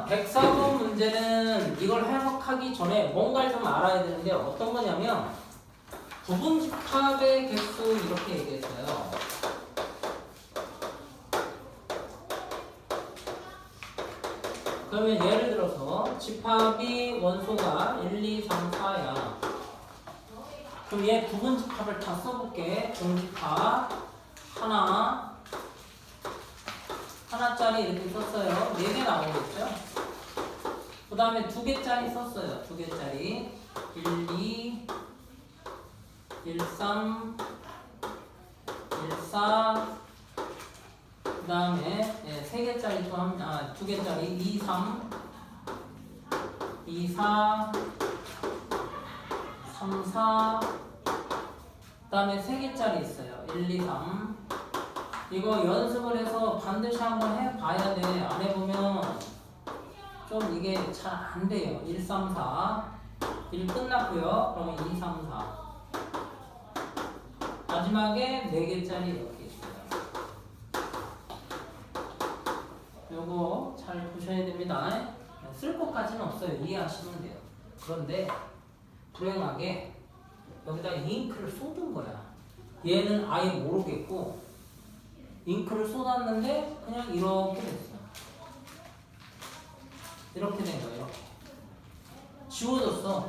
자, 104번 문제는 이걸 해석하기 전에 뭔가를 좀 알아야 되는데 어떤 거냐면 부분 집합의 개수 이렇게 얘기했어요. 그러면 예를 들어서 집합이 원소가 1, 2, 3, 4야. 그럼 얘 부분 집합을 다 써볼게. 공집합 하나 하나짜리 이렇게 썼어요. 4개 나오겠죠? 그 다음에 두 개짜리 썼어요. 두 개짜리 1, 2, 1, 3, 1, 4. 그 다음에 네, 세 개짜리 또 한, 아, 두 개짜리 2, 3, 2, 4, 3, 4. 그 다음에 세 개짜리 있어요. 1, 2, 3. 이거 연습을 해서 반드시 한번 해봐야 돼. 안 해보면 좀 이게 잘 안 돼요. 1, 3, 4. 1 끝났고요. 그러면 2, 3, 4. 마지막에 4개짜리 이렇게 있어요. 요거 잘 보셔야 됩니다. 쓸 것까지는 없어요. 이해하시면 돼요. 그런데 불행하게 여기다 잉크를 쏟은 거야. 얘는 아예 모르겠고 잉크를 쏟았는데 그냥 이렇게 됐어. 이렇게 된 거예요. 지워졌어.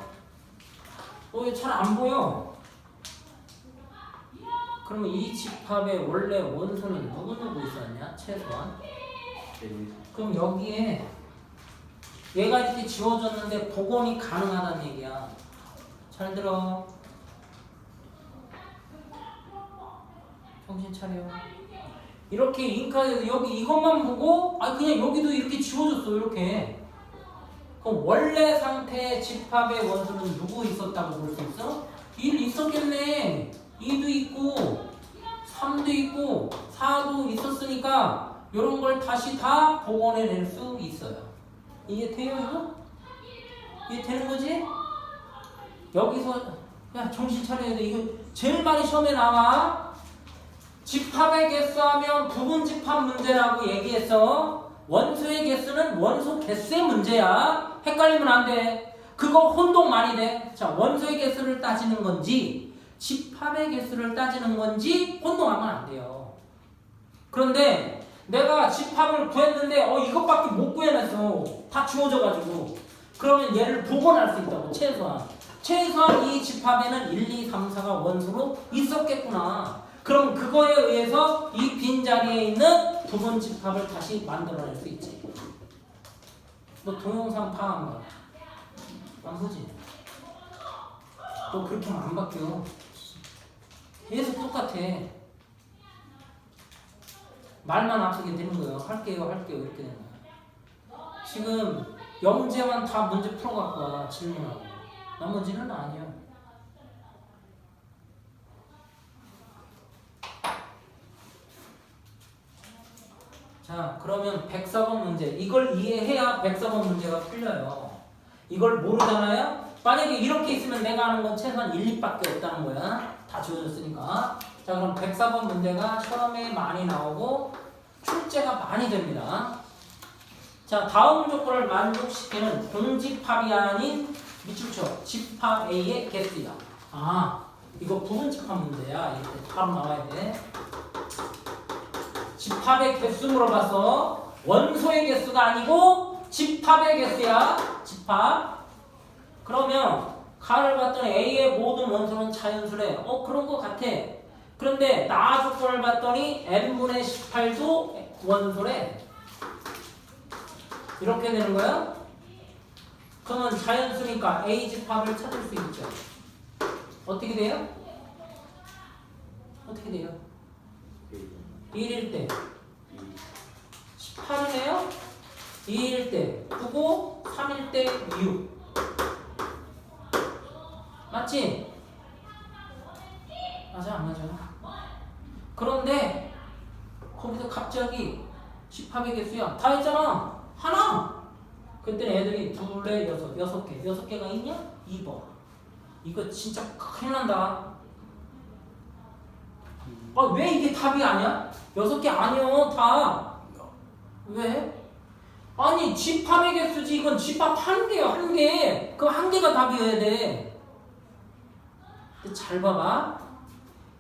어, 이게 잘안 보여. 그러면 이 집합의 원래 원소는 누구누구 있었냐? 최소한. 그럼 여기에 얘가 이렇게 지워졌는데 복원이 가능하다는 얘기야. 잘 들어. 정신 차려. 이렇게 잉크에서 여기 이것만 보고 아 그냥 여기도 이렇게 지워졌어 이렇게. 그럼 원래 상태의 집합의 원소는 누구 있었다고 볼 수 있어? 1 있었겠네. 2도 있고 3도 있고 4도 있었으니까 이런 걸 다시 다 복원해낼 수 있어요. 이게 돼요 이거? 이게 되는 거지? 여기서 야 정신 차려야 돼. 이거 제일 많이 시험에 나와. 집합의 개수하면 부분 집합 문제라고 얘기했어. 원소의 개수는 원소 개수의 문제야. 헷갈리면 안 돼. 그거 혼동 많이 돼. 자, 원소의 개수를 따지는 건지 집합의 개수를 따지는 건지 혼동하면 안 돼요. 그런데 내가 집합을 구했는데 어 이것밖에 못 구해냈어. 다 지워져가지고. 그러면 얘를 복원할 수 있다고 최소한. 최소한 이 집합에는 1, 2, 3, 4가 원소로 있었겠구나. 그럼 그거에 의해서 이 빈자리에 있는 부분 집합을 다시 만들어낼 수 있지. 너 동영상 파악한 거. 안 보지? 너 그렇게 하면 안 바뀌어. 계속 똑같아. 말만 앞서게 되는 거예요. 할게요, 할게요, 이렇게 되는 거야. 지금 영재만 다 문제 풀어갖고 와, 질문하고. 나머지는 아니야. 자, 그러면 104번 문제. 이걸 이해해야 104번 문제가 풀려요. 이걸 모르잖아요? 만약에 이렇게 있으면 내가 하는 건 최소한 1, 2밖에 없다는 거야. 다 지워졌으니까. 자, 그럼 104번 문제가 시험에 많이 나오고 출제가 많이 됩니다. 자, 다음 조건을 만족시키는 공집합이 아닌 미출처 집합 A의 개수야. 아, 이거 부분 집합 문제야. 이렇게 바로 나와야 돼. 집합의 개수 물어봐서 원소의 개수가 아니고 집합의 개수야. 집합. 그러면 가를 봤더니 A의 모든 원소는 자연수래. 어 그런 거 같아. 그런데 나 조건을 봤더니 n분의 18도 원소래. 이렇게 되는 거야? 그러면 자연수니까 A 집합을 찾을 수 있죠. 어떻게 돼요? 어떻게 돼요? 1일 때 18이네요. 2일 때 9고 3일 때 6. 맞지? 맞아 안 맞아? 그런데 거기서 갑자기 집합의 개수야 다 했잖아 하나 그때는 애들이 둘에 여섯 여섯 개 여섯 개가 있냐? 2번 이거 진짜 큰일 난다 아 왜 이게 답이 아니야? 여섯 개 아니요 다 왜? 아니 집합의 개수지 이건 집합 한 개야 한 개. 그럼 한 개가 답이어야 돼. 근데 잘 봐봐.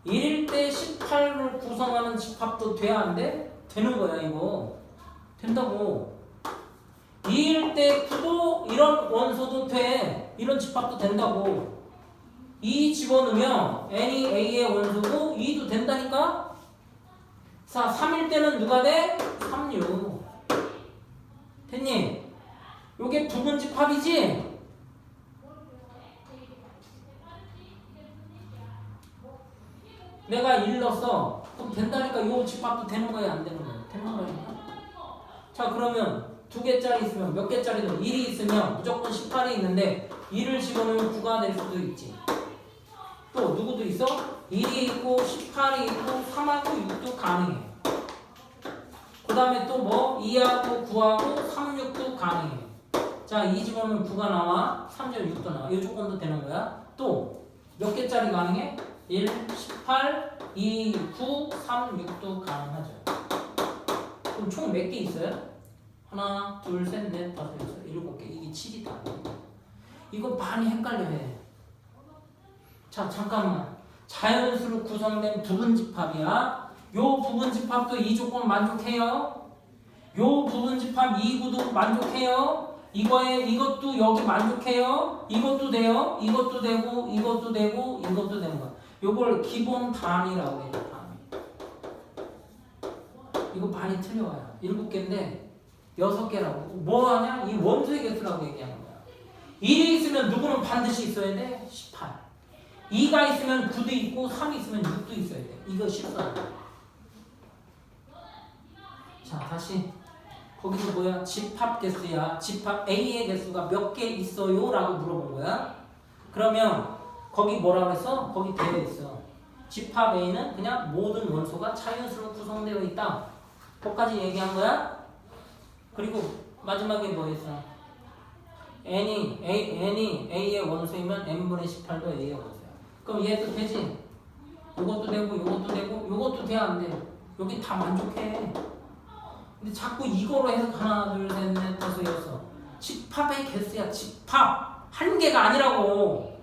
1일 때 18을 구성하는 집합도 돼야 안 돼? 되는 거야 이거. 된다고. 2일 때 9도 이런 원소도 돼. 이런 집합도 된다고. 2 집어넣으면 n이 a의 원소고 2도 된다니까? 자, 3일 때는 누가 돼? 3, 6. 됐니? 요게 부분 집합이지? 내가 1 넣었어. 그럼 된다니까 요 집합도 되는 거야 안 되는 거야? 되는 거야. 자 그러면 두 개짜리 있으면 몇 개짜리든 1이 있으면 무조건 18이 있는데 1을 집어넣으면 9가 될 수도 있지. 또 누구도 있어? 1이 있고 18이 있고 3하고 6도 가능해. 그 다음에 또 뭐? 2하고 9하고 3, 6도 가능해. 자, 2 집어넣으면 9가 나와. 3절 6도 나와. 이 조건도 되는 거야. 또 몇 개짜리 가능해? 1, 18, 2, 9, 3, 6도 가능하죠. 그럼 총 몇 개 있어요? 하나, 둘, 셋, 넷, 다섯, 여섯, 일곱 개. 이게 7이다. 이거 많이 헷갈려 해. 자, 잠깐만. 자연수로 구성된 부분집합이야. 요 부분집합도 이 조건 만족해요. 요 부분집합 2구도 만족해요. 이거에 이것도 여기 만족해요. 이것도 돼요. 이것도 되고 이것도 되고 이것도 되는 거야. 요걸 기본 단위라고 해요. 단위. 이거 많이 틀려와요. 일곱 개인데 여섯 개라고. 뭐 하냐? 이 원소의 개수라고 얘기하는 거야. 1이 있으면 누구는 반드시 있어야 돼? 18. 2가 있으면 9도 있고 3이 있으면 6도 있어야 돼. 이거 거야. 자, 다시. 거기서 뭐야? 집합 개수야. 집합 A의 개수가 몇 개 있어요? 라고 물어본 거야. 그러면 거기 뭐라고 했어? 거기 되어 있어. 집합 A는 그냥 모든 원소가 자연수로 구성되어 있다. 거기까지 얘기한 거야. 그리고 마지막에 뭐 했어? n이 A, n이 A의 원소이면 n분의 18도 A의 원소야. 그럼 얘도 되지? 요것도 되고 요것도 되고 요것도 돼야 안 돼. 여기 다 만족해. 근데 자꾸 이거로 해서 하나 둘셋넷 다섯 여섯 집합의 개수야 집합 한 개가 아니라고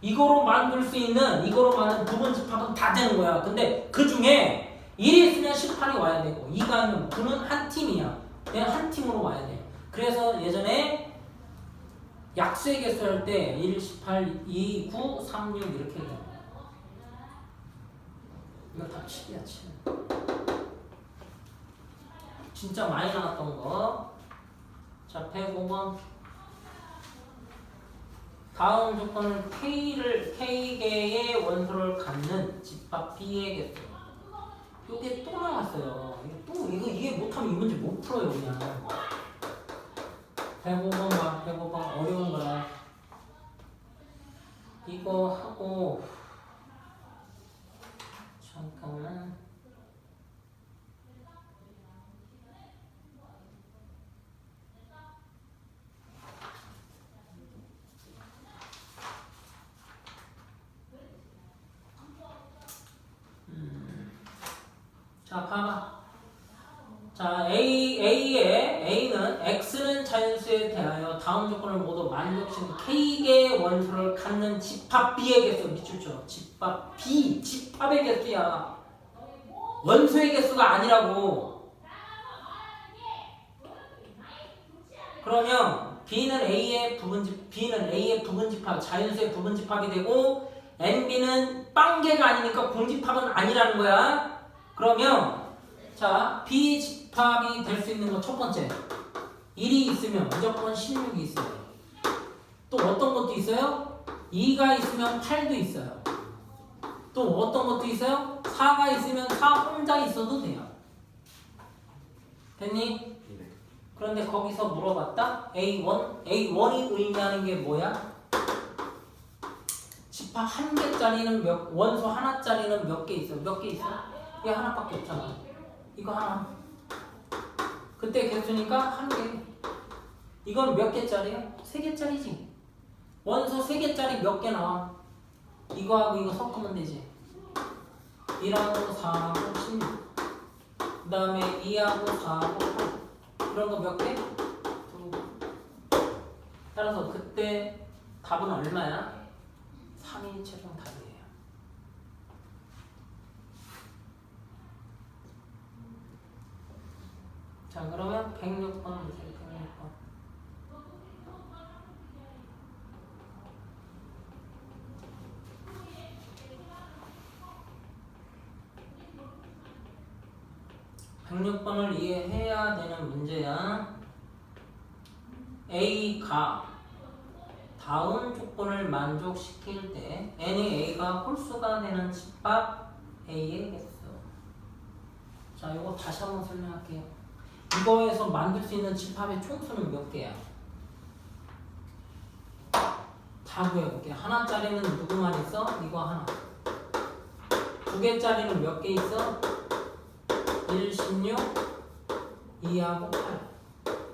이거로 만들 수 있는 이거로 만든 부분 집합은 다 되는 거야 근데 그 중에 1이 있으면 18이 와야 되고 2가 있는 9는 한 팀이야 그냥 한 팀으로 와야 돼 그래서 예전에 약수의 개수 할 때 1, 18, 2, 9, 3, 6 이렇게 얘기해 이거 다 7이야 7 진짜 많이 나왔던 거. 자, 105번. 다음 조건은 K를, K개의 원소를 갖는 집합 B의 개수. 요게 또 나왔어요. 또, 이거, 이게 못하면 이 문제 못 풀어요, 그냥. 105번 봐, 105번. 어려운 거라. 이거 하고, 잠깐만. 자, 봐 만족시키는 K개의 원소를 갖는 집합 B의 개수 미쳤죠? 집합 B, 집합의 개수야. 원소의 개수가 아니라고. 그러면 B는 A의 부분집, B는 A의 부분집합, 자연수의 부분집합이 되고 NB는 빵개가 아니니까 공집합은 아니라는 거야. 그러면 자 비집합이 될 수 있는 건 첫 번째 1이 있으면 무조건 16이 있어요 또 어떤 것도 있어요? 2가 있으면 8도 있어요 또 어떤 것도 있어요? 4가 있으면 4 혼자 있어도 돼요 됐니? 그런데 거기서 물어봤다 A1 A1이 의미하는 게 뭐야? 집합 한 개짜리는 몇 원소 하나짜리는 몇 개 있어? 몇 개 있어? 얘 하나밖에 없잖아. 이거 하나. 그때 개수니까 한 개. 이건 몇 개짜리야? 세 개짜리지. 원소 3개짜리 몇 개 나와? 이거하고 이거 섞으면 되지. 1하고 4하고 16. 그 다음에 2하고 4하고 8. 이런 거 몇 개? 두 따라서 그때 답은 얼마야? 3이 최소. (106번을) 이해해야 되는 문제야 A가 다음 조건을 만족시킬 때 n의 A가 홀수가 되는 집합 A의 개수 자 이거 다시 한번 설명할게요 이거에서 만들 수 있는 집합의 총수는 몇 개야? 다 구해볼게요 하나짜리는 누구만 있어? 이거 하나 두 개짜리는 몇 개 있어? 1, 16, 2하고 8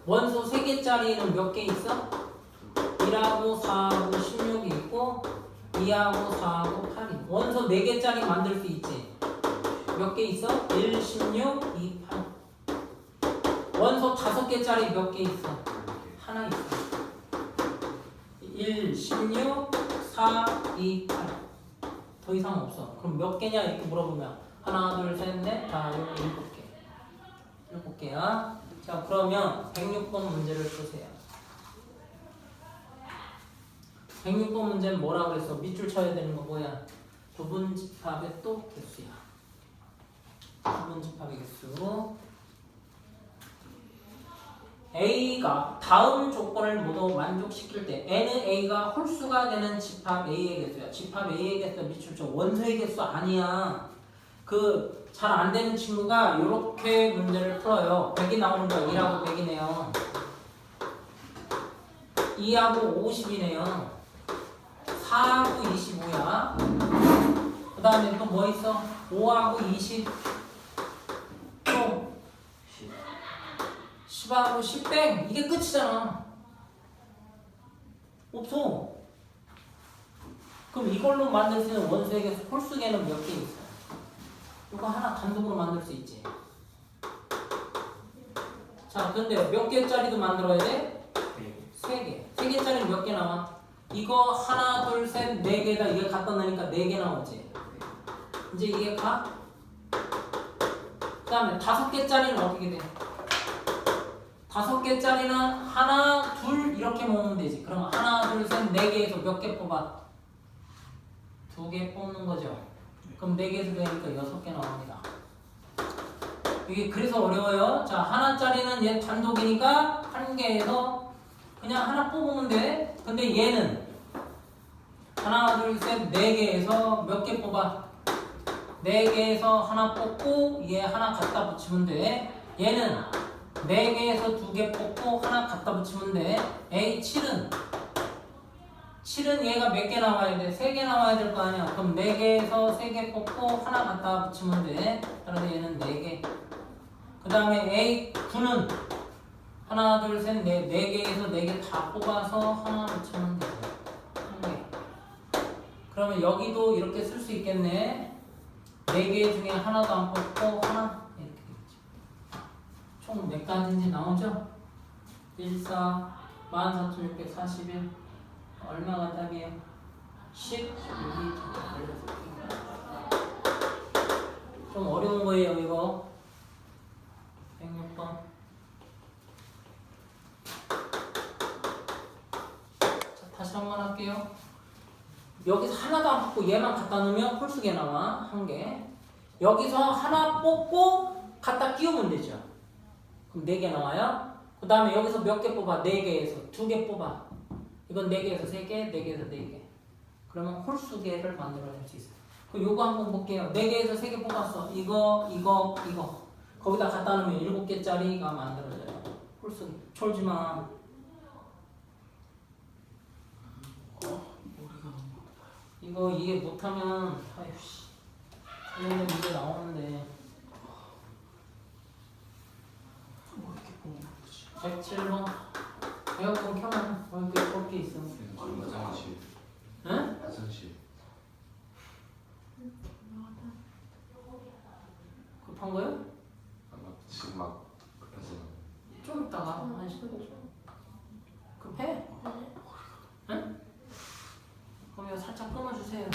원소 3개짜리는 몇 개 있어? 1하고 4하고 16이 있고 2하고 4하고 8이. 원소 4개짜리 만들 수 있지? 몇 개 있어? 1, 16, 2, 8 원소 5개짜리 몇 개 있어? 하나 있어. 1, 16, 4, 2, 8더 이상 없어. 그럼 몇 개냐? 이렇게 물어보면 하나, 둘, 셋, 넷, 다, 여 일곱 개 일곱 개야 자 그러면 106번 문제를 보세요. 106번 문제는 뭐라고 그랬어? 밑줄 쳐야 되는 거 뭐야? 부분 집합의 또 개수야. 부분 집합의 개수. A가 다음 조건을 모두 만족시킬 때 N은 A가 홀수가 되는 집합 A의 개수야. 집합 A의 개수 밑줄 쳐. 원소의 개수 아니야 그 잘 안 되는 친구가 이렇게 문제를 풀어요. 100이 나오는 거야 1하고 100이네요. 2하고 50이네요. 4하고 25야. 그 다음에 또 뭐 있어? 5하고 20 또 10하고 10백. 이게 끝이잖아. 없어. 그럼 이걸로 만들 수 있는 개수 홀수계는 몇 개 있어? 이거 하나 단독으로 만들 수 있지 자 근데 몇 개짜리도 만들어야 돼? 세 개. 세 개짜리 몇 개 나와? 이거 하나, 둘, 셋, 네 개다. 이게 갖다 놓으니까 네 개 나오지. 이제 이게 가? 그 다음에 다섯 개짜리는 어떻게 돼? 다섯 개짜리는 하나, 둘 이렇게 모으면 되지. 그럼 하나, 둘, 셋, 네 개에서 몇 개 뽑아? 두 개 뽑는 거죠. 그럼 네 개에서 되니까 여섯 개 나옵니다. 이게 그래서 어려워요. 자, 하나짜리는 얘 단독이니까 한 개에서 그냥 하나 뽑으면 돼. 근데 얘는 하나, 둘, 셋, 네 개에서 몇 개 뽑아? 네 개에서 하나 뽑고 얘 하나 갖다 붙이면 돼. 얘는 네 개에서 두 개 뽑고 하나 갖다 붙이면 돼. A 7은 7은 얘가 몇 개 나와야 돼? 세개 나와야 될 거 아니야. 그럼 네 개에서 세개 뽑고 하나 갖다 붙이면 돼. 따라서 얘는 네 개. 그 다음에 A 9는 하나, 둘, 셋, 넷, 네 개에서 네개다 뽑아서 하나 붙이면 돼. 그러면 여기도 이렇게 쓸 수 있겠네. 네개 중에 하나도 안 뽑고 하나 이렇게 되겠죠. 총 몇 가지인지 나오죠? 1, 4, 14,641 얼마가 답이에요? 10, 6이 좀 어려운 거예요 이거 106번 자, 다시 한 번 할게요. 여기서 하나도 안 뽑고 얘만 갖다 놓으면 홀수계 나와 한 개. 여기서 하나 뽑고 갖다 끼우면 되죠. 그럼 네 개 나와요. 그 다음에 여기서 몇 개 뽑아? 네 개에서 두 개 뽑아. 이건 네 개에서 세 개, 네 개에서 네 개. 그러면 홀수계를 만들어낼 수 있어요. 그럼 요거 한번 볼게요. 네 개에서 세개 뽑았어. 이거, 이거, 이거. 거기다 갖다 놓으면 일곱 개짜리가 만들어져요. 홀수계. 졸지 마. 이거 이해 못하면 아휴 씨 이런 문제 나오는데 107번 에어컨 켜놔. 거기 거기 있어. 화장실. 응? 화장실. 급한 거요? 아마 지금 막 급해서. 좀 있다가 한 10분. 급해? 응? 그러면 살짝 끊어주세요.